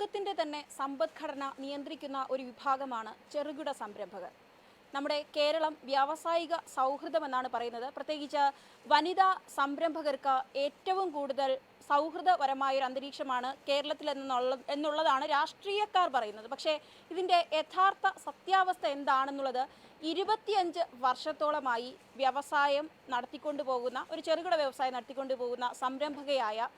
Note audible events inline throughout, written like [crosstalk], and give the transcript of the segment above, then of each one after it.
രാജ്യത്തിന്റെ തന്നെ സമ്പദ്ഘടന നിയന്ത്രിക്കുന്ന ഒരു വിഭാഗമാണ് ചെറുകിട സംരംഭകർ. നമ്മുടെ കേരളം വ്യാവസായിക സൗഹൃദമെന്നാണ് പറയുന്നത്. പ്രത്യേകിച്ച് വനിതാ സംരംഭകർക്ക് ഏറ്റവും കൂടുതൽ സൗഹൃദപരമായ ഒരു അന്തരീക്ഷമാണ് കേരളത്തിൽ എന്നുള്ള എന്നുള്ളതാണ് രാഷ്ട്രീയക്കാർ പറയുന്നത്. പക്ഷേ ഇതിന്റെ യഥാർത്ഥ സത്യാവസ്ഥ എന്താണെന്നുള്ളത് ഇരുപത്തിയഞ്ച് വർഷത്തോളമായി വ്യവസായം നടത്തിക്കൊണ്ടു പോകുന്ന ഒരു ചെറുകിട വ്യവസായം നടത്തിക്കൊണ്ടു പോകുന്ന സംരംഭകയായ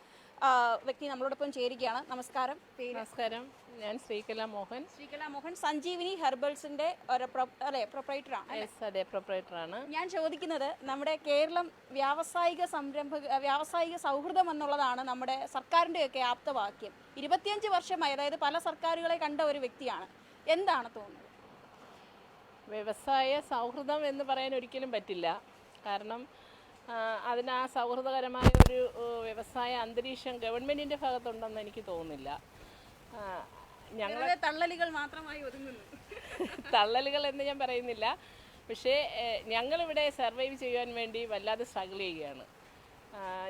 വ്യക്തി നമ്മളോടൊപ്പം ചേരുകയാണ്. നമസ്കാരം. നമസ്കാരം. ഞാൻ ശ്രീകല മോഹൻ. ശ്രീകല മോഹൻ. സഞ്ജീവിനി ഹെർബൽസിന്റെ ഒരു അല്ലെ പ്രൊപ്പറേറ്ററാണ് എസ് അതെ പ്രൊപ്പറേറ്ററാണ് ഞാൻ ചോദിക്കുന്നത് നമ്മുടെ കേരളം വ്യാവസായിക സംരംഭ വ്യാവസായിക സൗഹൃദം എന്നുള്ളതാണ് നമ്മുടെ സർക്കാരിന്റെ ഒക്കെ ആപ്തവാക്യം. ഇരുപത്തിയഞ്ച് വർഷമായി അതായത് പല സർക്കാരുകളെ കണ്ട ഒരു വ്യക്തിയാണ്. എന്താണ് തോന്നുന്നത്? വ്യവസായ സൗഹൃദം എന്ന് പറയാൻ ഒരിക്കലും പറ്റില്ല. കാരണം അതിന് ആ സൗഹൃദകരമായ ഒരു വ്യവസായ അന്തരീക്ഷം ഗവൺമെന്റിന്റെ ഭാഗത്തുണ്ടെന്ന് എനിക്ക് തോന്നുന്നില്ല. ഞങ്ങൾ തള്ളലുകൾ മാത്രമായി ഒതുങ്ങുന്നു. തള്ളലുകൾ എന്ന് ഞാൻ പറയുന്നില്ല. പക്ഷേ ഞങ്ങളിവിടെ സർവൈവ് ചെയ്യാൻ വേണ്ടി വല്ലാതെ സ്ട്രഗിൾ ചെയ്യുകയാണ്.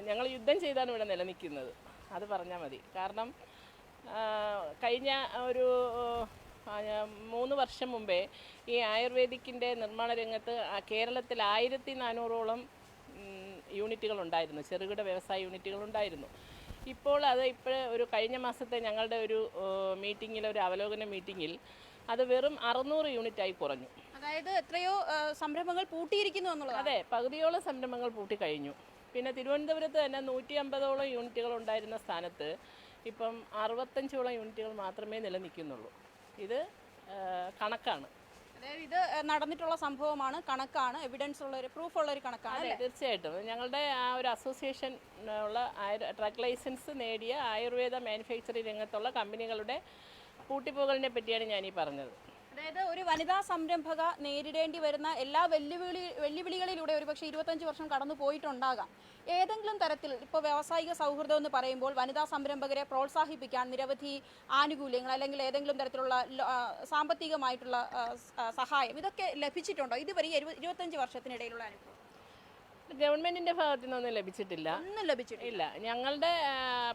ഞങ്ങൾ യുദ്ധം ചെയ്താണ് ഇവിടെ നിലനിൽക്കുന്നത്. അത് പറഞ്ഞാൽ മതി. കാരണം കഴിഞ്ഞ ഒരു മൂന്ന് വർഷം മുമ്പേ ഈ ആയുർവേദിക്കിന്റെ നിർമ്മാണ രംഗത്ത് കേരളത്തിൽ ആയിരത്തി നാനൂറോളം യൂണിറ്റുകൾ ഉണ്ടായിരുന്നു ചെറുകിട വ്യവസായ യൂണിറ്റുകൾ ഉണ്ടായിരുന്നു ഇപ്പോൾ അത് ഇപ്പോൾ ഒരു കഴിഞ്ഞ മാസത്തെ ഞങ്ങളുടെ ഒരു മീറ്റിങ്ങിൽ ഒരു അവലോകന മീറ്റിങ്ങിൽ അത് വെറും അറുന്നൂറ് യൂണിറ്റായി കുറഞ്ഞു. അതായത് എത്രയോ സംരംഭങ്ങൾ പൂട്ടിയിരിക്കുന്നു എന്നുള്ളത് അതെ പകുതിയോളം സംരംഭങ്ങൾ പൂട്ടി കഴിഞ്ഞു. പിന്നെ തിരുവനന്തപുരത്ത് തന്നെ നൂറ്റി അമ്പതോളം യൂണിറ്റുകൾ ഉണ്ടായിരുന്ന സ്ഥാനത്ത് ഇപ്പം അറുപത്തഞ്ചോളം യൂണിറ്റുകൾ മാത്രമേ നിലനിൽക്കുന്നുള്ളൂ. ഇത് കണക്കാണ്. അതായത് ഇത് നടന്നിട്ടുള്ള സംഭവമാണ് കണക്കാണ് എവിഡൻസ് ഉള്ള ഒരു പ്രൂഫ് ഉള്ള ഒരു കണക്കാണ് അല്ലേ? തീർച്ചയായിട്ടും ഞങ്ങളുടെ ആ ഒരു അസോസിയേഷൻ ഉള്ള ഡ്രഗ് ലൈസൻസ് നേടിയ ആയുർവേദ മാനുഫാക്ചറിംഗ് രംഗത്തുള്ള കമ്പനികളുടെ പൂട്ടിപ്പോകലിനെ പറ്റിയാണ് ഞാൻ ഈ പറഞ്ഞത് അതായത് ഒരു വനിതാ സംരംഭക നേരിടേണ്ടി വരുന്ന എല്ലാ വെല്ലുവിളി വെല്ലുവിളികളിലൂടെ ഒരുപക്ഷെ ഇരുപത്തഞ്ച് വർഷം കടന്നു പോയിട്ടുണ്ടാകാം. ഏതെങ്കിലും തരത്തിൽ ഇപ്പോൾ വ്യാവസായിക സൗഹൃദം എന്ന് പറയുമ്പോൾ വനിതാ സംരംഭകരെ പ്രോത്സാഹിപ്പിക്കാൻ നിരവധി ആനുകൂല്യങ്ങൾ അല്ലെങ്കിൽ ഏതെങ്കിലും തരത്തിലുള്ള സാമ്പത്തികമായിട്ടുള്ള സഹായം ഇതൊക്കെ ലഭിച്ചിട്ടുണ്ടോ? ഇതുവരെ ഇരുപത്തഞ്ച് വർഷത്തിനിടയിലുള്ള അനുഭവം. ഗവൺമെന്റിന്റെ ഭാഗത്തു നിന്നൊന്നും ലഭിച്ചിട്ടില്ല. ഒന്നും ലഭിച്ചിട്ടില്ല. ഇല്ല. ഞങ്ങളുടെ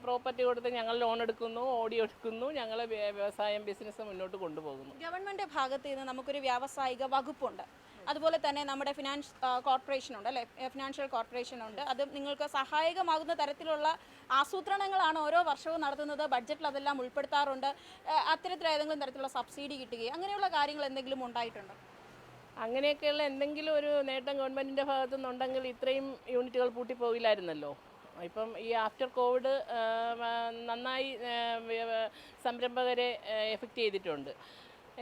പ്രോപ്പർട്ടി കൊടുത്ത് ഞങ്ങൾ ലോൺ എടുക്കുന്നു ഓടി എടുക്കുന്നു ഞങ്ങൾ വ്യവസായം ബിസിനസ് മുന്നോട്ട് കൊണ്ടുപോകുന്നു. ഗവൺമെന്റ് ഭാഗത്ത് നിന്ന് നമുക്കൊരു വ്യാവസായിക വകുപ്പുണ്ട്. അതുപോലെ തന്നെ നമ്മുടെ ഫിനാൻസ് കോർപ്പറേഷൻ ഉണ്ട് അല്ലേ? ഫിനാൻഷ്യൽ കോർപ്പറേഷൻ ഉണ്ട്. അത് നിങ്ങൾക്ക് സഹായകമാകുന്ന തരത്തിലുള്ള ആസൂത്രണങ്ങളാണ് ഓരോ വർഷവും നടത്തുന്നത്. ബഡ്ജറ്റിൽ അതെല്ലാം ഉൾപ്പെടുത്താറുണ്ട്. അത്തരത്തിൽ ഏതെങ്കിലും തരത്തിലുള്ള സബ്സിഡി കിട്ടുകയും അങ്ങനെയുള്ള കാര്യങ്ങൾ എന്തെങ്കിലും ഉണ്ടായിട്ടുണ്ടോ? അങ്ങനെയൊക്കെയുള്ള എന്തെങ്കിലും ഒരു നേട്ടം ഗവൺമെന്റിന്റെ ഭാഗത്തു നിന്നുണ്ടെങ്കിൽ ഇത്രയും യൂണിറ്റുകൾ പൂട്ടിപ്പോകില്ലായിരുന്നല്ലോ? ഇപ്പം ഈ ആഫ്റ്റർ കോവിഡ് നന്നായി സംരംഭകരെ എഫക്റ്റ് ചെയ്തിട്ടുണ്ട്.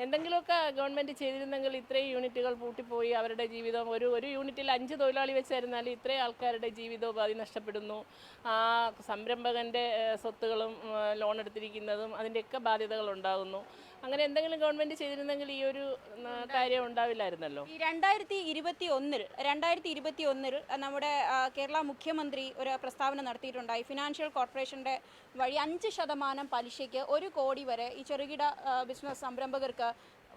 എന്തെങ്കിലുമൊക്കെ ഗവൺമെന്റ് ചെയ്തിരുന്നെങ്കിൽ ഇത്രയും യൂണിറ്റുകൾ പൂട്ടിപ്പോയി അവരുടെ ജീവിതം ഒരു ഒരു യൂണിറ്റിൽ അഞ്ച് തൊഴിലാളി വെച്ചായിരുന്നാൽ ഇത്രയും ആൾക്കാരുടെ ജീവിതോപാധി നഷ്ടപ്പെടുന്നു. ആ സംരംഭകന്റെ സ്വത്തുകളും ലോൺ എടുത്തിരിക്കുന്നതും അതിന്റെയൊക്കെ ബാധ്യതകൾ ഉണ്ടാകുന്നു. അങ്ങനെ എന്തെങ്കിലും ഗവൺമെന്റ് ചെയ്തിരുന്നെങ്കിൽ ഈ ഒരു കാര്യം ഉണ്ടാവില്ലായിരുന്നല്ലോ? രണ്ടായിരത്തി ഇരുപത്തി ഒന്നിൽ രണ്ടായിരത്തി ഇരുപത്തി ഒന്നിൽ നമ്മുടെ കേരള മുഖ്യമന്ത്രി ഒരു പ്രസ്താവന നടത്തിയിട്ടുണ്ടായി. ഫിനാൻഷ്യൽ കോർപ്പറേഷന്റെ വഴി അഞ്ച് ശതമാനം പലിശയ്ക്ക് ഒരു കോടി വരെ ഈ ചെറുകിട ബിസിനസ് സംരംഭകർക്ക്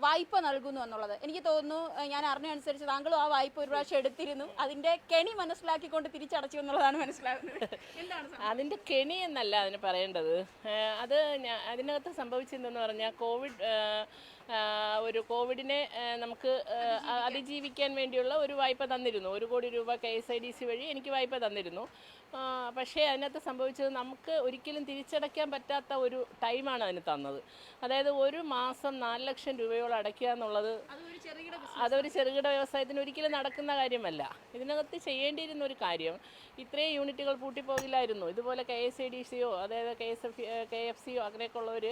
വായ്പ നൽകുന്നു എന്നുള്ളത്. എനിക്ക് തോന്നുന്നു ഞാൻ അറിഞ്ഞനുസരിച്ച് താങ്കളും ആ വായ്പ ഒരു പ്രാവശ്യം എടുത്തിരുന്നു. അതിന്റെ കെണി മനസ്സിലാക്കിക്കൊണ്ട് തിരിച്ചടച്ചു എന്നുള്ളതാണ് മനസ്സിലാകുന്നത്. എന്താണ് അതിന്റെ കെണി എന്നല്ല അതിന് പറയേണ്ടത്. അത് അതിനകത്ത് സംഭവിച്ചതെന്ന് പറഞ്ഞാൽ കോവിഡ് ഒരു കോവിഡിനെ നമുക്ക് അതിജീവിക്കാൻ വേണ്ടിയുള്ള ഒരു വായ്പ തന്നിരുന്നു. ഒരു കോടി രൂപ K S I D C വഴി എനിക്ക് വായ്പ തന്നിരുന്നു. പക്ഷേ അതിനകത്ത് സംഭവിച്ചത് നമുക്ക് ഒരിക്കലും തിരിച്ചടയ്ക്കാൻ പറ്റാത്ത ഒരു ടൈമാണ് അതിന് തന്നത്. അതായത് ഒരു മാസം നാല് ലക്ഷം രൂപയോളം അടയ്ക്കുക എന്നുള്ളത് അതൊരു ചെറുകിട വ്യവസായത്തിന് ഒരിക്കലും നടക്കുന്ന കാര്യമല്ല. ഇതിനകത്ത് ചെയ്യേണ്ടിയിരുന്ന ഒരു കാര്യം ഇത്രയും യൂണിറ്റുകൾ പൂട്ടിപ്പോകില്ലായിരുന്നു. ഇതുപോലെ കെ എസ് ഐ ഡി സിയോ അതായത് K S F K F സിയോ അങ്ങനെയൊക്കെ ഉള്ളവർ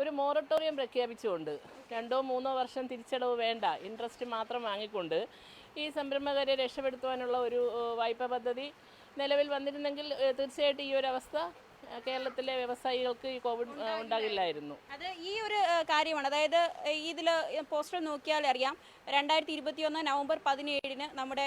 ഒരു മോറട്ടോറിയം പ്രഖ്യാപിച്ചുകൊണ്ട് രണ്ടോ മൂന്നോ വർഷം തിരിച്ചടവ് വേണ്ട ഇൻട്രസ്റ്റ് മാത്രം വാങ്ങിക്കൊണ്ട് ഈ സംരംഭകരെ രക്ഷപ്പെടുത്തുവാനുള്ള ഒരു വായ്പാ പദ്ധതി നിലവിൽ വന്നിരുന്നെങ്കിൽ തീർച്ചയായിട്ടും ഈ ഒരു അവസ്ഥ കേരളത്തിലെ വ്യവസായികൾക്ക് ഈ കോവിഡ് ഉണ്ടാകില്ലായിരുന്നു. അത് ഈ ഒരു കാര്യമാണ്. അതായത് ഇതിൽ പോസ്റ്റർ നോക്കിയാൽ അറിയാം രണ്ടായിരത്തി ഇരുപത്തി ഒന്ന് നവംബർ പതിനേഴിന് നമ്മുടെ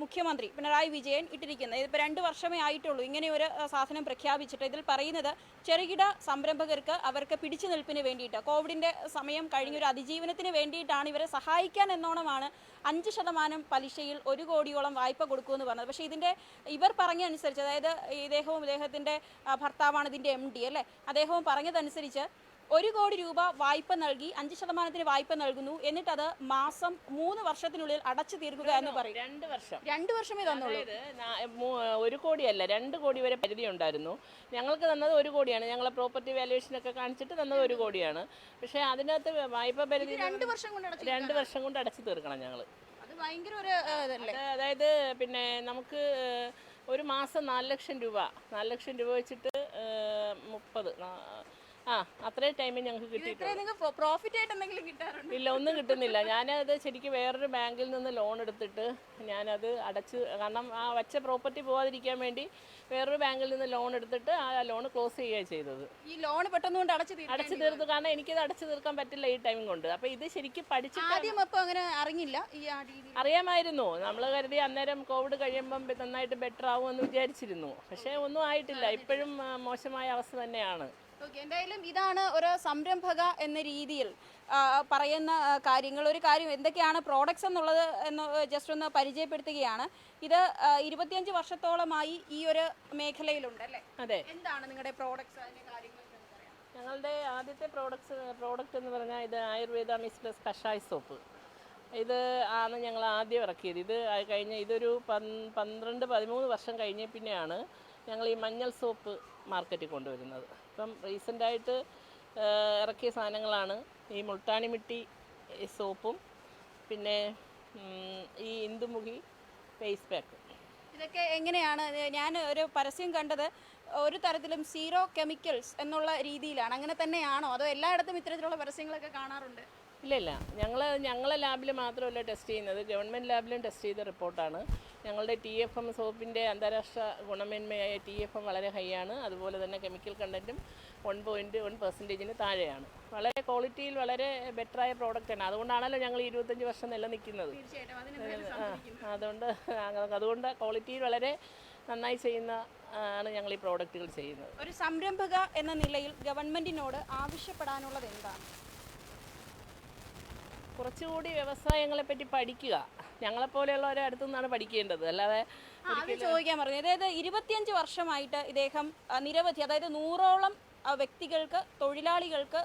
മുഖ്യമന്ത്രി പിണറായി വിജയൻ ഇട്ടിരിക്കുന്നത്. ഇതിപ്പോൾ രണ്ട് വർഷമേ ആയിട്ടുള്ളൂ ഇങ്ങനെ ഒരു സാധനം പ്രഖ്യാപിച്ചിട്ട് ഇതിൽ പറയുന്നത് ചെറുകിട സംരംഭകർക്ക് അവർക്ക് പിടിച്ചു നിൽപ്പിന് വേണ്ടിയിട്ട് കോവിഡിന്റെ സമയം കഴിഞ്ഞൊരു അതിജീവനത്തിന് വേണ്ടിയിട്ടാണ് ഇവരെ സഹായിക്കാൻ എന്നോണമാണ് അഞ്ച് ശതമാനം പലിശയിൽ ഒരു കോടിയോളം വായ്പ കൊടുക്കുമെന്ന് പറഞ്ഞത്. പക്ഷേ ഇതിന്റെ ഇവർ പറഞ്ഞ അനുസരിച്ച് അതായത് ഇദ്ദേഹവും ഇദ്ദേഹത്തിന്റെ ഭർത്താവാണ് ഇതിന്റെ എം ഡി അല്ലേ? അദ്ദേഹവും പറഞ്ഞതനുസരിച്ച് ഒരു കോടി രൂപ വായ്പ നൽകി അഞ്ച് ശതമാനത്തിന് വായ്പ നൽകുന്നു. എന്നിട്ട് അത് മാസം മൂന്ന് വർഷത്തിനുള്ളിൽ അടച്ചു തീർക്കുക എന്ന് പറയും. രണ്ട് വർഷം. രണ്ട് വർഷമേ തന്നുള്ളൂ. ഒരു കോടിയല്ല രണ്ട് കോടി വരെ പരിധി ഉണ്ടായിരുന്നു. ഞങ്ങൾക്ക് തന്നത് ഒരു കോടിയാണ്. ഞങ്ങളെ പ്രോപ്പർട്ടി വാല്യുവേഷൻ ഒക്കെ കാണിച്ചിട്ട് തന്നത് ഒരു കോടിയാണ്. പക്ഷേ അതിനകത്ത് വായ്പ പരിധി രണ്ട് വർഷം കൊണ്ട് അടച്ചു രണ്ട് വർഷം കൊണ്ട് അടച്ചു തീർക്കണം ഞങ്ങൾ ഭയങ്കര ഒരു അതായത് പിന്നെ നമുക്ക് ഒരു മാസം നാല് ലക്ഷം രൂപ നാല് ലക്ഷം രൂപ വെച്ചിട്ട് മുപ്പത് ആ അത്രയും ടൈമിൽ ഞങ്ങൾക്ക് കിട്ടിയിട്ടുണ്ട്. നിങ്ങൾക്ക് പ്രോഫിറ്റ് ആയിട്ട് എന്തെങ്കിലും കിട്ടാറുണ്ട്? ഇല്ല ഒന്നും കിട്ടുന്നില്ല. ഞാനത് ശരിക്കും വേറൊരു ബാങ്കിൽ നിന്ന് ലോൺ എടുത്തിട്ട് ഞാനത് അടച്ച് കാരണം ആ വച്ച പ്രോപ്പർട്ടി പോകാതിരിക്കാൻ വേണ്ടി വേറൊരു ബാങ്കിൽ നിന്ന് ലോൺ എടുത്തിട്ട് ആ ലോൺ ക്ലോസ് ചെയ്യുകയാണ് ചെയ്തത്. ഈ ലോൺ പെട്ടെന്ന് കൊണ്ട് അടച്ചു അടച്ചു തീർത്തു കാരണം എനിക്കത് അടച്ചു തീർക്കാൻ പറ്റില്ല ഈ ടൈം കൊണ്ട്. അപ്പോൾ ഇത് ശരിക്കും പഠിച്ചിട്ട് ആദ്യം അപ്പൊ അങ്ങനെ അറിഞ്ഞില്ല ഈ ആ അറിയാമായിരുന്നു. നമ്മൾ കരുതി അന്നേരം കോവിഡ് കഴിയുമ്പം നന്നായിട്ട് ബെറ്റർ ആവുമെന്ന് വിചാരിച്ചിരുന്നു. പക്ഷേ ഒന്നും ആയിട്ടില്ല. ഇപ്പോഴും മോശമായ അവസ്ഥ തന്നെയാണ്. ഓക്കെ എന്തായാലും ഇതാണ് ഒരു സംരംഭക എന്ന രീതിയിൽ പറയുന്ന കാര്യങ്ങൾ. ഒരു കാര്യം എന്തൊക്കെയാണ് പ്രോഡക്ട്സ് എന്നുള്ളത് എന്ന് ജസ്റ്റ് ഒന്ന് പരിചയപ്പെടുത്തുകയാണ്. ഇത് ഇരുപത്തിയഞ്ച് വർഷത്തോളമായി ഈ ഒരു മേഖലയിലുണ്ട് അല്ലേ? അതെ. എന്താണ് നിങ്ങളുടെ പ്രോഡക്ട്സ് അതിന്റെ കാര്യങ്ങൾ ഞങ്ങളുടെ ആദ്യത്തെ പ്രോഡക്ട്സ് പ്രോഡക്റ്റ് എന്ന് പറഞ്ഞാൽ ഇത് ആയുർവേദ മിക്സ് പ്ലസ് കഷായ സോപ്പ്. ഇത് ആണ് ഞങ്ങൾ ആദ്യം ഇറക്കിയത്. ഇത് കഴിഞ്ഞ ഇതൊരു പന്ത്രണ്ട് പതിമൂന്ന് വർഷം കഴിഞ്ഞ പിന്നെയാണ് ഞങ്ങൾ ഈ മഞ്ഞൾ സോപ്പ് മാർക്കറ്റിൽ കൊണ്ടുവരുന്നത്. ഇപ്പം റീസെന്റായിട്ട് ഇറക്കിയ സാധനങ്ങളാണ് ഈ മുൾട്ടാണി മിട്ടി സോപ്പും പിന്നെ ഈ ഇന്ദുമുഖി ഫേസ് പാക്ക്. ഇതൊക്കെ എങ്ങനെയാണ്? ഞാൻ ഒരു പരസ്യം കണ്ടത് ഒരു തരത്തിലും സീറോ കെമിക്കൽസ് എന്നുള്ള രീതിയിലാണ്. അങ്ങനെ തന്നെയാണോ? അതോ എല്ലായിടത്തും ഇത്തരത്തിലുള്ള പരസ്യങ്ങളൊക്കെ കാണാറുണ്ട്? ഇല്ല ഇല്ല. ഞങ്ങൾ ഞങ്ങളെ ലാബിൽ മാത്രമല്ല ടെസ്റ്റ് ചെയ്യുന്നത്. ഗവൺമെന്റ് ലാബിലും ടെസ്റ്റ് ചെയ്ത റിപ്പോർട്ടാണ്. ഞങ്ങളുടെ ടി എഫ് എം സോപ്പിന്റെ അന്താരാഷ്ട്ര ഗുണമേന്മയായ ടി എഫ് എം വളരെ ഹൈ ആണ് അതുപോലെ തന്നെ കെമിക്കൽ കണ്ടന്റും വൺ പോയിന്റ് വൺ പെർസെന്റേജിന് താഴെയാണ്. വളരെ ക്വാളിറ്റിയിൽ വളരെ ബെറ്ററായ പ്രോഡക്റ്റാണ്. അതുകൊണ്ടാണല്ലോ ഞങ്ങൾ ഇരുപത്തഞ്ച് വർഷം നിലനിൽക്കുന്നത്. അതുകൊണ്ട് അതുകൊണ്ട് ക്വാളിറ്റിയിൽ വളരെ നന്നായി ചെയ്യുന്ന ആണ് ഞങ്ങൾ ഈ പ്രോഡക്റ്റുകൾ ചെയ്യുന്നത്. ഒരു സംരംഭക എന്ന നിലയിൽ ഗവൺമെന്റിനോട് ആവശ്യപ്പെടാനുള്ളത് എന്താണ്? കുറച്ചുകൂടി വ്യവസായങ്ങളെ പറ്റി പഠിക്കുക. ഞങ്ങളെപ്പോലെയുള്ളവരെ അടുത്തു നിന്നാണ് പഠിക്കേണ്ടത്. അല്ലാതെ അത് ചോദിക്കാൻ പറഞ്ഞു. അതായത് ഇരുപത്തിയഞ്ച് വർഷമായിട്ട് ഇദ്ദേഹം നിരവധി അതായത് നൂറോളം വ്യക്തികൾക്ക് തൊഴിലാളികൾക്ക്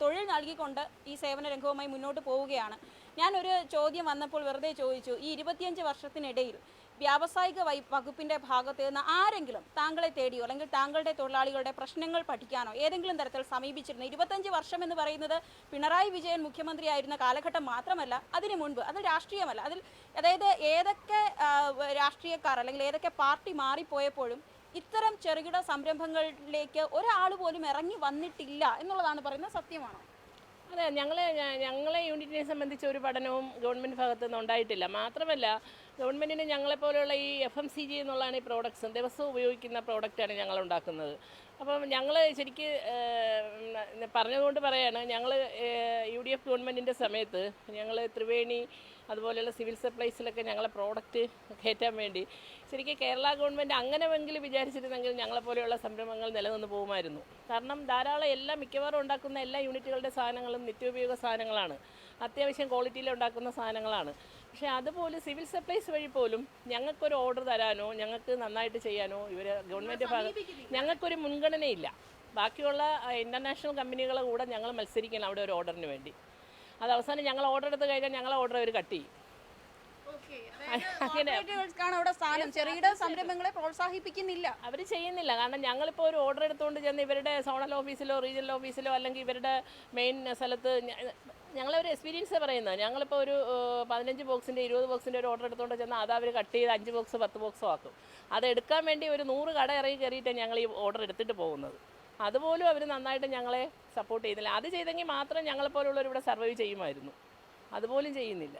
തൊഴിൽ നൽകിക്കൊണ്ട് ഈ സേവന രംഗവുമായി മുന്നോട്ട് പോവുകയാണ്. ഞാനൊരു ചോദ്യം വന്നപ്പോൾ വെറുതെ ചോദിച്ചു ഈ ഇരുപത്തിയഞ്ച് വർഷത്തിനിടയിൽ വ്യാവസായിക വൈ വകുപ്പിന്റെ ഭാഗത്ത് നിന്ന് ആരെങ്കിലും താങ്കളെ തേടിയോ അല്ലെങ്കിൽ താങ്കളുടെ തൊഴിലാളികളുടെ പ്രശ്നങ്ങൾ പഠിക്കാനോ ഏതെങ്കിലും തരത്തിൽ സമീപിച്ചിരുന്നു ഇരുപത്തഞ്ച് വർഷം എന്ന് പറയുന്നത് പിണറായി വിജയൻ മുഖ്യമന്ത്രിയായിരുന്ന കാലഘട്ടം മാത്രമല്ല അതിനു മുൻപ് അത് രാഷ്ട്രീയമല്ല. അതിൽ അതായത് ഏതൊക്കെ രാഷ്ട്രീയക്കാർ അല്ലെങ്കിൽ ഏതൊക്കെ പാർട്ടി മാറിപ്പോയപ്പോഴും ഇത്തരം ചെറുകിട സംരംഭങ്ങളിലേക്ക് ഒരാൾ പോലും ഇറങ്ങി വന്നിട്ടില്ല എന്നുള്ളതാണ് പറയുന്നത് സത്യമാണ്? അതെ ഞങ്ങളെ ഞങ്ങളെ യൂണിറ്റിനെ സംബന്ധിച്ച് ഒരു പഠനവും ഗവൺമെന്റ് ഭാഗത്തുനിന്ന് ഉണ്ടായിട്ടില്ല. മാത്രമല്ല ഗവൺമെന്റിന് ഞങ്ങളെപ്പോലെയുള്ള ഈ എഫ് എം സി ജി എന്നുള്ളതാണ് ഈ പ്രോഡക്ട്സ് ദിവസവും ഉപയോഗിക്കുന്ന പ്രോഡക്റ്റാണ് ഞങ്ങൾ ഉണ്ടാക്കുന്നത്. അപ്പം ഞങ്ങൾ ശരിക്ക് പറഞ്ഞതുകൊണ്ട് പറയാണ് ഞങ്ങൾ യു ഡി എഫ് ഗവൺമെന്റിന്റെ സമയത്ത് ഞങ്ങൾ ത്രിവേണി അതുപോലെയുള്ള സിവിൽ സപ്ലൈസിലൊക്കെ ഞങ്ങളെ പ്രോഡക്റ്റ് കയറ്റാൻ വേണ്ടി ശരിക്കും കേരള ഗവൺമെന്റ് അങ്ങനെയെങ്കിലും വിചാരിച്ചിരുന്നെങ്കിൽ ഞങ്ങളെപ്പോലെയുള്ള സംരംഭങ്ങൾ നിലനിന്ന് പോകുമായിരുന്നു. കാരണം ധാരാളം എല്ലാ മിക്കവാറും ഉണ്ടാക്കുന്ന എല്ലാ യൂണിറ്റുകളുടെ സാധനങ്ങളും നിത്യോപയോഗ സാധനങ്ങളാണ്. അത്യാവശ്യം ക്വാളിറ്റിയിൽ ഉണ്ടാക്കുന്ന സാധനങ്ങളാണ്. പക്ഷേ അതുപോലെ സിവിൽ സപ്ലൈസ് വഴി പോലും ഞങ്ങൾക്കൊരു ഓർഡർ തരാനോ ഞങ്ങൾക്ക് നന്നായിട്ട് ചെയ്യാനോ ഇവർ ഗവൺമെന്റ് ഭാഗം ഞങ്ങൾക്കൊരു മുൻഗണനയില്ല. ബാക്കിയുള്ള ഇന്റർനാഷണൽ കമ്പനികളെ കൂടെ ഞങ്ങൾ മത്സരിക്കണം അവിടെ ഒരു ഓർഡറിന് വേണ്ടി. അത് അവസാനം ഞങ്ങൾ ഓർഡർ എടുത്ത് കഴിഞ്ഞാൽ ഞങ്ങളെ ഓർഡർ അവർ കട്ട് ചെയ്യും. [laughs] ചെറുകിട സംരംഭങ്ങളെ പ്രോത്സാഹിപ്പിക്കുന്നില്ല. അവർ ചെയ്യുന്നില്ല. കാരണം ഞങ്ങളിപ്പോൾ ഒരു ഓർഡർ എടുത്തുകൊണ്ട് ചെന്ന് ഇവരുടെ സോണൽ ഓഫീസിലോ റീജിയണൽ ഓഫീസിലോ അല്ലെങ്കിൽ ഇവരുടെ മെയിൻ സ്ഥലത്ത് ഞങ്ങളൊരു എക്സ്പീരിയൻസ് പറയുന്നത്. ഞങ്ങളിപ്പോൾ ഒരു പതിനഞ്ച് ബോക്സിന്റെ ഇരുപത് ബോക്സിന്റെ ഒരു ഓർഡർ എടുത്തുകൊണ്ട് ചെന്നാൽ അത് അവർ കട്ട് ചെയ്ത് അഞ്ച് ബോക്സ് പത്ത് ബോക്സോ ആക്കും. അത് എടുക്കാൻ വേണ്ടി ഒരു നൂറ് കട ഇറങ്ങി കയറിയിട്ടാണ് ഞങ്ങൾ ഈ ഓർഡർ എടുത്തിട്ട് പോകുന്നത്. അതുപോലും അവർ നന്നായിട്ട് ഞങ്ങളെ സപ്പോർട്ട് ചെയ്യുന്നില്ല. അത് ചെയ്തെങ്കിൽ മാത്രം ഞങ്ങളെപ്പോലുള്ളവർ ഇവിടെ സർവൈവ് ചെയ്യുമായിരുന്നു. അതുപോലും ചെയ്യുന്നില്ല.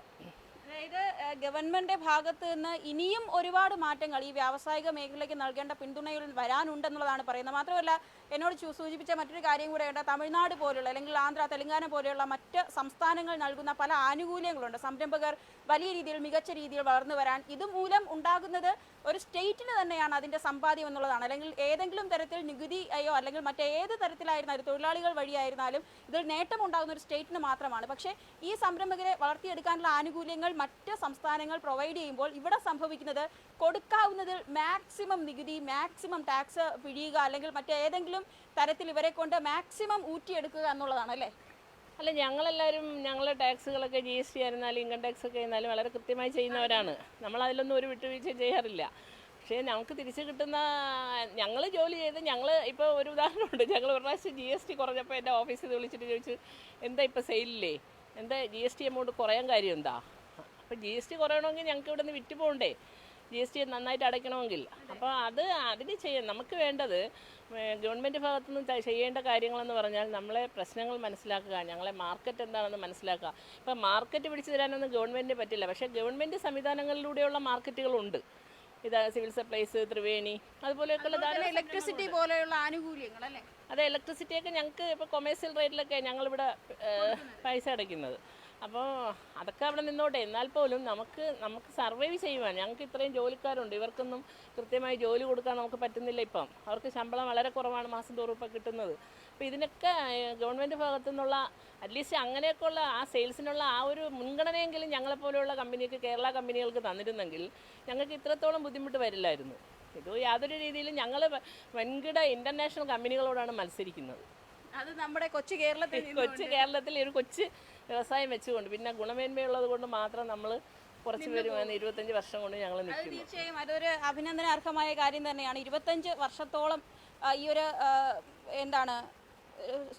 അതായത് ഗവൺമെന്റ് ഭാഗത്ത് നിന്ന് ഇനിയും ഒരുപാട് മാറ്റങ്ങൾ ഈ വ്യാവസായിക മേഖലയ്ക്ക് നൽകേണ്ട പിന്തുണയിൽ വരാനുണ്ടെന്നുള്ളതാണ് പറയുന്നത്. മാത്രമല്ല എന്നോട് സൂചിപ്പിച്ച മറ്റൊരു കാര്യം കൂടെ ഉണ്ട്. തമിഴ്നാട് പോലുള്ള അല്ലെങ്കിൽ ആന്ധ്ര തെലങ്കാന പോലെയുള്ള മറ്റ് സംസ്ഥാനങ്ങൾ നൽകുന്ന പല ആനുകൂല്യങ്ങളുണ്ട്. സംരംഭകർ വലിയ രീതിയിൽ മികച്ച രീതിയിൽ വളർന്നു വരാൻ ഇതുമൂലം ഉണ്ടാകുന്നത് ഒരു സ്റ്റേറ്റിന് തന്നെയാണ് അതിന്റെ സമ്പാദ്യം എന്നുള്ളതാണ്. അല്ലെങ്കിൽ ഏതെങ്കിലും തരത്തിൽ നികുതിയോ അല്ലെങ്കിൽ മറ്റേത് തരത്തിലായിരുന്നാലും തൊഴിലാളികൾ വഴിയായിരുന്നാലും ഇതിൽ നേട്ടം ഉണ്ടാകുന്ന ഒരു സ്റ്റേറ്റിന് മാത്രമാണ്. പക്ഷേ ഈ സംരംഭകരെ വളർത്തിയെടുക്കാനുള്ള ആനുകൂല്യങ്ങൾ മറ്റ് സംസ്ഥാനങ്ങൾ പ്രൊവൈഡ് ചെയ്യുമ്പോൾ ഇവിടെ സംഭവിക്കുന്നത് കൊടുക്കാവുന്നതിൽ മാക്സിമം നികുതി മാക്സിമം ടാക്സ് പിഴിയുക അല്ലെങ്കിൽ മറ്റേതെങ്കിലും തരത്തിൽ ഇവരെ കൊണ്ട് മാക്സിമം ഊറ്റിയെടുക്കുക എന്നുള്ളതാണ് അല്ലേ? അല്ല ഞങ്ങളെല്ലാവരും ഞങ്ങളുടെ ടാക്സുകളൊക്കെ ജി എസ് ടി ആയിരുന്നാലും ഇൻകം ടാക്സ് ഒക്കെ ആയിരുന്നാലും വളരെ കൃത്യമായി ചെയ്യുന്നവരാണ്. നമ്മൾ അതിലൊന്നും ഒരു വിട്ടുവീഴ്ച ചെയ്യാറില്ല. പക്ഷേ നമുക്ക് തിരിച്ചു കിട്ടുന്ന ഞങ്ങൾ ജോലി ചെയ്ത് ഞങ്ങൾ ഇപ്പോൾ ഒരു ഉദാഹരണമുണ്ട്. ഞങ്ങൾ ഒരു പ്രാവശ്യം ജി എസ് ടി കുറഞ്ഞപ്പോൾ എന്റെ ഓഫീസിൽ വിളിച്ചിട്ട് ചോദിച്ചു എന്താ ഇപ്പോൾ സെയിലില്ലേ എന്താ ജി എസ് ടി എമൗണ്ട് കുറയാൻ കാര്യം എന്താ? അപ്പോൾ ജി എസ് ടി കുറയണമെങ്കിൽ ഞങ്ങൾക്ക് ഇവിടെ നിന്ന് വിറ്റ് പോകണ്ടേ? ജി എസ് ടി നന്നായിട്ട് അടയ്ക്കണമെങ്കിൽ. അപ്പോൾ അത് അതിന് ചെയ്യാം നമുക്ക് വേണ്ടത് ഗവൺമെന്റ് ഭാഗത്തു നിന്ന് ചെയ്യേണ്ട കാര്യങ്ങളെന്ന് പറഞ്ഞാൽ നമ്മളെ പ്രശ്നങ്ങൾ മനസ്സിലാക്കുക ഞങ്ങളെ മാർക്കറ്റ് എന്താണെന്ന് മനസ്സിലാക്കുക. ഇപ്പം മാർക്കറ്റ് പിടിച്ചു തരാനൊന്നും ഗവൺമെന്റിന് പറ്റില്ല. പക്ഷേ ഗവൺമെന്റ് സംവിധാനങ്ങളിലൂടെയുള്ള മാർക്കറ്റുകളുണ്ട് ഇത് സിവിൽ സപ്ലൈസ് ത്രിവേണി അതുപോലെയൊക്കെയുള്ള ഇലക്ട്രിസിറ്റി പോലെയുള്ള ആനുകൂല്യങ്ങൾ അല്ലേ? അതെ ഇലക്ട്രിസിറ്റിയൊക്കെ ഞങ്ങൾക്ക് ഇപ്പോൾ കൊമേഴ്സ്യൽ റേറ്റിലൊക്കെ ഞങ്ങളിവിടെ പൈസ അടയ്ക്കുന്നത്. അപ്പോൾ അതൊക്കെ അവിടെ നിന്നോട്ടെ. എന്നാൽ പോലും നമുക്ക് നമുക്ക് സർവൈവ് ചെയ്യുവാൻ ഞങ്ങൾക്ക് ഇത്രയും ജോലിക്കാരുണ്ട്. ഇവർക്കൊന്നും കൃത്യമായി ജോലി കൊടുക്കാൻ നമുക്ക് പറ്റുന്നില്ല ഇപ്പം. അവർക്ക് ശമ്പളം വളരെ കുറവാണ് മാസം തോറും ഇപ്പം കിട്ടുന്നത്. അപ്പോൾ ഇതിനൊക്കെ ഗവൺമെന്റ് ഭാഗത്തു നിന്നുള്ള അറ്റ്ലീസ്റ്റ് അങ്ങനെയൊക്കെയുള്ള ആ സെയിൽസിനുള്ള ആ ഒരു മുൻഗണനയെങ്കിലും ഞങ്ങളെപ്പോലെയുള്ള കമ്പനിക്ക് കേരള കമ്പനികൾക്ക് തന്നിരുന്നെങ്കിൽ ഞങ്ങൾക്ക് ഇത്രത്തോളം ബുദ്ധിമുട്ട് വരില്ലായിരുന്നു. ഇത് യാതൊരു രീതിയിലും ഞങ്ങൾ വൻകിട ഇന്റർനാഷണൽ കമ്പനികളോടാണ് മത്സരിക്കുന്നത്. അത് നമ്മുടെ കൊച്ചു കേരളത്തിൽ കൊച്ചു കേരളത്തിൽ ഒരു കൊച്ചു വ്യവസായം വെച്ചുകൊണ്ട് പിന്നെ ഗുണമേന്മയുള്ളത് കൊണ്ട് മാത്രം നമ്മൾ കുറച്ച് പേര് വന്ന് ഇരുപത്തഞ്ച് വർഷം കൊണ്ട് ഞങ്ങൾ നിൽക്കുന്നു. തീർച്ചയായും അതൊരു അഭിനന്ദനാർഹമായ കാര്യം തന്നെയാണ്. ഇരുപത്തഞ്ച് വർഷത്തോളം ഈ ഒരു എന്താണ്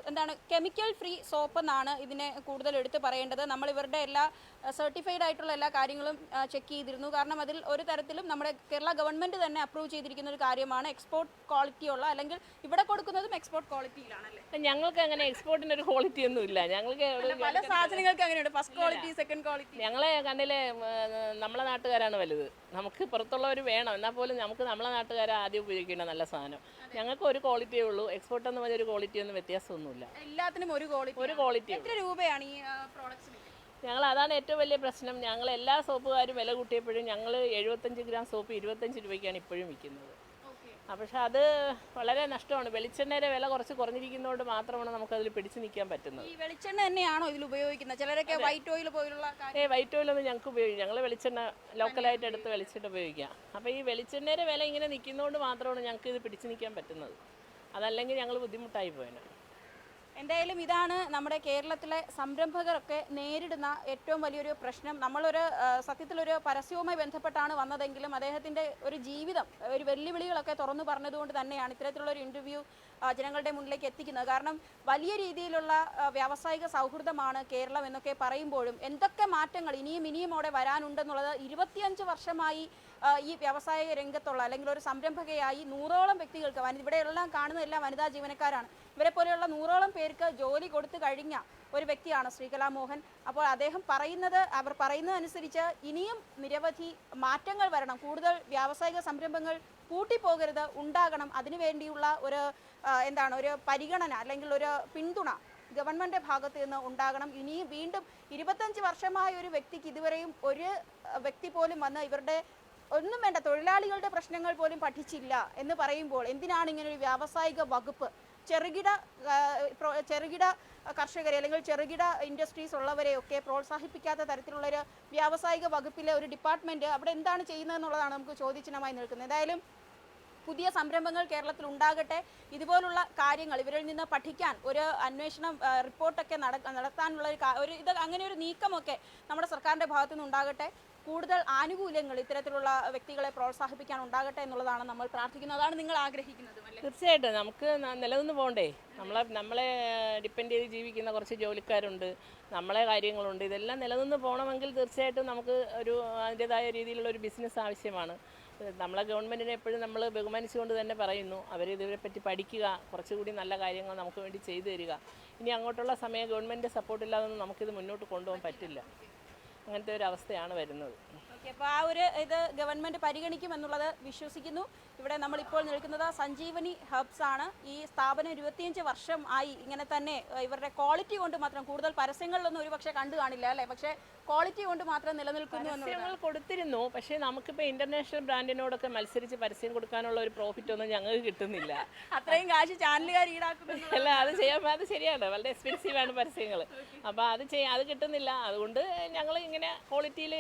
എന്താണ് കെമിക്കൽ ഫ്രീ സോപ്പ് എന്നാണ് ഇതിനെ കൂടുതൽ എടുത്തു പറയേണ്ടത്. നമ്മൾ ഇവരുടെ എല്ലാ സർട്ടിഫൈഡ് ആയിട്ടുള്ള എല്ലാ കാര്യങ്ങളും ചെക്ക് ചെയ്തിരുന്നു. കാരണം അതിൽ ഒരു തരത്തിലും നമ്മുടെ കേരള ഗവൺമെന്റ് തന്നെ അപ്രൂവ് ചെയ്തിരിക്കുന്ന ഒരു കാര്യമാണ് എക്സ്പോർട്ട് ക്വാളിറ്റി ഉള്ള അല്ലെങ്കിൽ ഇവിടെ കൊടുക്കുന്നതും എക്സ്പോർട്ട് ക്വാളിറ്റിയിലാണല്ലേ ഞങ്ങൾക്ക് അങ്ങനെ എക്സ്പോർട്ടിന് ഒരു ക്വാളിറ്റി ഒന്നും ഇല്ല. ഞങ്ങൾക്ക് പല സാധനങ്ങൾക്ക് അങ്ങനെയുണ്ട്. ഫസ്റ്റ് ക്വാളിറ്റി സെക്കൻഡ് ക്വാളിറ്റി ഞങ്ങളെ കണ്ണിലെ നമ്മളെ നാട്ടുകാരാണ് വലുത്. നമുക്ക് പുറത്തുള്ളവർ വേണം. എന്നാൽ പോലും നമുക്ക് നമ്മളെ നാട്ടുകാരെ ആദ്യം ഉപയോഗിക്കേണ്ട നല്ല സാധനം. ഞങ്ങൾക്ക് ഒരു ക്വാളിറ്റിയേ ഉള്ളൂ. എക്സ്പോർട്ട് എന്ന് പറഞ്ഞ ഒരു ക്വാളിറ്റി ഒന്നും വ്യത്യാസമൊന്നുമില്ല. എല്ലാത്തിനും ഒരു ക്വാളിറ്റി ഒരു ക്വാളിറ്റി എത്ര രൂപയാണ് ഈ പ്രോഡക്ട്സിന് ഞങ്ങൾ അതാണ് ഏറ്റവും വലിയ പ്രശ്നം. ഞങ്ങൾ എല്ലാ സോപ്പുകാരും വില കൂട്ടിയപ്പോഴും ഞങ്ങൾ എഴുപത്തഞ്ച് ഗ്രാം സോപ്പ് ഇരുപത്തഞ്ച് രൂപയ്ക്കാണ് ഇപ്പോഴും വിൽക്കുന്നത്. പക്ഷെ അത് വളരെ നഷ്ടമാണ്. വെളിച്ചെണ്ണയുടെ വില കുറച്ച് കുറഞ്ഞിരിക്കുന്നതുകൊണ്ട് മാത്രമാണ് നമുക്ക് അതിൽ പിടിച്ചു നിൽക്കാൻ പറ്റുന്നത്. ഈ വെളിച്ചെണ്ണ തന്നെയാണോ ഇതിൽ ഉപയോഗിക്കുന്നത്? ചിലരൊക്കെ വൈറ്റ് ഓയിൽ പോലുള്ള ഏ വൈറ്റ് ഓയിൽ ഒന്നും ഞങ്ങൾക്ക് ഉപയോഗിക്കും. ഞങ്ങൾ വെളിച്ചെണ്ണ ലോക്കലായിട്ട് എടുത്ത് വെളിച്ചെണ്ണ ഉപയോഗിക്കാം. അപ്പോൾ ഈ വെളിച്ചെണ്ണയുടെ വില ഇങ്ങനെ നിൽക്കുന്നതുകൊണ്ട് മാത്രമാണ് ഞങ്ങൾക്ക് ഇത് പിടിച്ചു നിൽക്കാൻ പറ്റുന്നത്. അതല്ലെങ്കിൽ ഞങ്ങൾ ബുദ്ധിമുട്ടായി പോയേനെ. എന്തായാലും ഇതാണ് നമ്മുടെ കേരളത്തിലെ സംരംഭകരൊക്കെ നേരിടുന്ന ഏറ്റവും വലിയൊരു പ്രശ്നം. നമ്മളൊരു സത്യത്തിലൊരു പരസ്യവുമായി ബന്ധപ്പെട്ടാണ് വന്നതെങ്കിലും അദ്ദേഹത്തിന്റെ ഒരു ജീവിതം ഒരു വെല്ലുവിളികളൊക്കെ തുറന്നു പറഞ്ഞതുകൊണ്ട് തന്നെയാണ് ഇത്തരത്തിലുള്ള ഒരു ഇന്റർവ്യൂ ജനങ്ങളുടെ മുന്നിലേക്ക് എത്തിക്കുന്നത്. കാരണം വലിയ രീതിയിലുള്ള വ്യാവസായിക സൗഹൃദമാണ് കേരളം എന്നൊക്കെ പറയുമ്പോഴും എന്തൊക്കെ മാറ്റങ്ങൾ ഇനിയും ഇനിയും അവിടെ വരാനുണ്ടെന്നുള്ളത് ഇരുപത്തിയഞ്ച് വർഷമായി ഈ വ്യവസായിക രംഗത്തുള്ള അല്ലെങ്കിൽ ഒരു സംരംഭകയായി നൂറോളം വ്യക്തികൾക്ക് വനി കാണുന്ന എല്ലാം വനിതാ ജീവനക്കാരാണ്. ഇവരെ പോലെയുള്ള നൂറോളം പേർക്ക് ജോലി കൊടുത്തു കഴിഞ്ഞ ഒരു വ്യക്തിയാണ് ശ്രീകലാ മോഹൻ. അപ്പോൾ അദ്ദേഹം പറയുന്നത് അവർ പറയുന്നതനുസരിച്ച് ഇനിയും നിരവധി മാറ്റങ്ങൾ വരണം. കൂടുതൽ വ്യാവസായിക സംരംഭങ്ങൾ കൂട്ടിപ്പോകരുത് ഉണ്ടാകണം. അതിനുവേണ്ടിയുള്ള ഒരു എന്താണ് ഒരു പരിഗണന അല്ലെങ്കിൽ ഒരു പിന്തുണ ഗവൺമെന്റ് ഭാഗത്ത് നിന്ന് ഉണ്ടാകണം. ഇനിയും വീണ്ടും ഇരുപത്തഞ്ച് വർഷമായ ഒരു വ്യക്തിക്ക് ഇതുവരെയും ഒരു വ്യക്തി പോലും വന്ന് ഇവരുടെ ഒന്നും വേണ്ട തൊഴിലാളികളുടെ പ്രശ്നങ്ങൾ പോലും പഠിച്ചില്ല എന്ന് പറയുമ്പോൾ എന്തിനാണ് ഇങ്ങനെ ഒരു വ്യാവസായിക വകുപ്പ്? ചെറുകിട ചെറുകിട കർഷകരെ അല്ലെങ്കിൽ ചെറുകിട ഇൻഡസ്ട്രീസ് ഉള്ളവരെയൊക്കെ പ്രോത്സാഹിപ്പിക്കാത്ത തരത്തിലുള്ള ഒരു വ്യാവസായിക വകുപ്പിലെ ഒരു ഡിപ്പാർട്ട്മെന്റ് അവിടെ എന്താണ് ചെയ്യുന്നതെന്നുള്ളതാണ് നമുക്ക് ചോദ്യചിഹ്നമായി നിൽക്കുന്നത്. എന്തായാലും പുതിയ സംരംഭങ്ങൾ കേരളത്തിൽ ഉണ്ടാകട്ടെ. ഇതുപോലുള്ള കാര്യങ്ങൾ ഇവരിൽ നിന്ന് പഠിക്കാൻ ഒരു അന്വേഷണം റിപ്പോർട്ടൊക്കെ നട നടത്താനുള്ള ഒരു ഇത് അങ്ങനെ ഒരു നീക്കമൊക്കെ നമ്മുടെ സർക്കാരിന്റെ ഭാഗത്തു നിന്ന് ഉണ്ടാകട്ടെ. കൂടുതൽ ആനുകൂല്യങ്ങൾ ഇത്തരത്തിലുള്ള വ്യക്തികളെ പ്രോത്സാഹിപ്പിക്കാൻ ഉണ്ടാകട്ടെ എന്നുള്ളതാണ് നമ്മൾ പ്രാർത്ഥിക്കുന്നത്. അതാണ് നിങ്ങൾ ആഗ്രഹിക്കുന്നത് തീർച്ചയായിട്ടും. നമുക്ക് നിലനിന്ന് പോകണ്ടേ. നമ്മളെ നമ്മളെ ഡിപ്പെൻഡ് ചെയ്ത് ജീവിക്കുന്ന കുറച്ച് ജോലിക്കാരുണ്ട്. നമ്മളെ കാര്യങ്ങളുണ്ട്. ഇതെല്ലാം നിലനിന്ന് പോകണമെങ്കിൽ തീർച്ചയായിട്ടും നമുക്ക് ഒരു അതിന്റെതായ രീതിയിലുള്ള ഒരു ബിസിനസ് ആവശ്യമാണ്. നമ്മളെ ഗവൺമെന്റിനെ എപ്പോഴും നമ്മൾ ബഹുമാനിച്ചുകൊണ്ട് തന്നെ പറയുന്നു. അവർ ഇതിനെപ്പറ്റി പഠിക്കുക കുറച്ചുകൂടി നല്ല കാര്യങ്ങൾ നമുക്ക് വേണ്ടി ചെയ്തു തരിക. ഇനി അങ്ങോട്ടുള്ള സമയം ഗവൺമെന്റ് സപ്പോർട്ടില്ലാതൊന്നും നമുക്കിത് മുന്നോട്ട് കൊണ്ടുപോകാൻ പറ്റില്ല. അങ്ങനത്തെ ഒരു അവസ്ഥയാണ് വരുന്നത്. അപ്പോൾ ആ ഒരു ഇത് ഗവൺമെന്റ് പരിഗണിക്കുമെന്നുള്ളത് വിശ്വസിക്കുന്നു. ഇവിടെ നമ്മളിപ്പോൾ നിൽക്കുന്നത് സഞ്ജീവനി ഹബ്സ് ആണ്. ഈ സ്ഥാപനം ഇരുപത്തിയഞ്ച് വർഷം ആയി ഇങ്ങനെ തന്നെ ഇവരുടെ ക്വാളിറ്റി കൊണ്ട് മാത്രം കൂടുതൽ പരസ്യങ്ങളിലൊന്നും ഒരുപക്ഷെ കണ്ടു കാണില്ല അല്ലേ? പക്ഷേ ക്വാളിറ്റി കൊണ്ട് മാത്രം നിലനിൽക്കുന്നു പരസ്യങ്ങൾ കൊടുത്തിരുന്നു പക്ഷേ നമുക്കിപ്പോൾ ഇന്റർനാഷണൽ ബ്രാൻഡിനോടൊക്കെ മത്സരിച്ച് പരസ്യം കൊടുക്കാനുള്ള ഒരു പ്രോഫിറ്റ് ഒന്നും ഞങ്ങൾക്ക് കിട്ടുന്നില്ല. അത്രയും കാശ് ചാനലുകാർ ഈടാക്കുന്നു അല്ല അത് ചെയ്യാൻ അത് ശരിയാണ്. വളരെ എക്സ്പെൻസീവ് ആണ് പരസ്യങ്ങൾ അപ്പോൾ അത് ചെയ്യാൻ അത് കിട്ടുന്നില്ല. അതുകൊണ്ട് ഞങ്ങൾ ഇങ്ങനെ ക്വാളിറ്റിയിൽ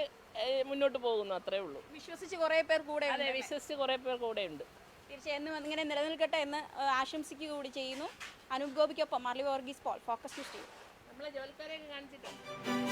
മുന്നോട്ട് പോകുന്നു അത്രേ ഉള്ളൂ. വിശ്വസിച്ച് കുറേ പേർ കൂടെ അതെ വിശ്വസിച്ച് കുറേ പേർ കൂടെ ഉണ്ട്. തീർച്ചയായും എന്നും ഇങ്ങനെ നിലനിൽക്കട്ടെ എന്ന് ആശംസിക്കുക കൂടി ചെയ്യുന്നു. Anoop ഗോപിക്കൊപ്പം Varghese Paul. Focus news team നമ്മളെ ജോലിക്കാരെയൊക്കെ കാണിച്ചിട്ടുണ്ട്.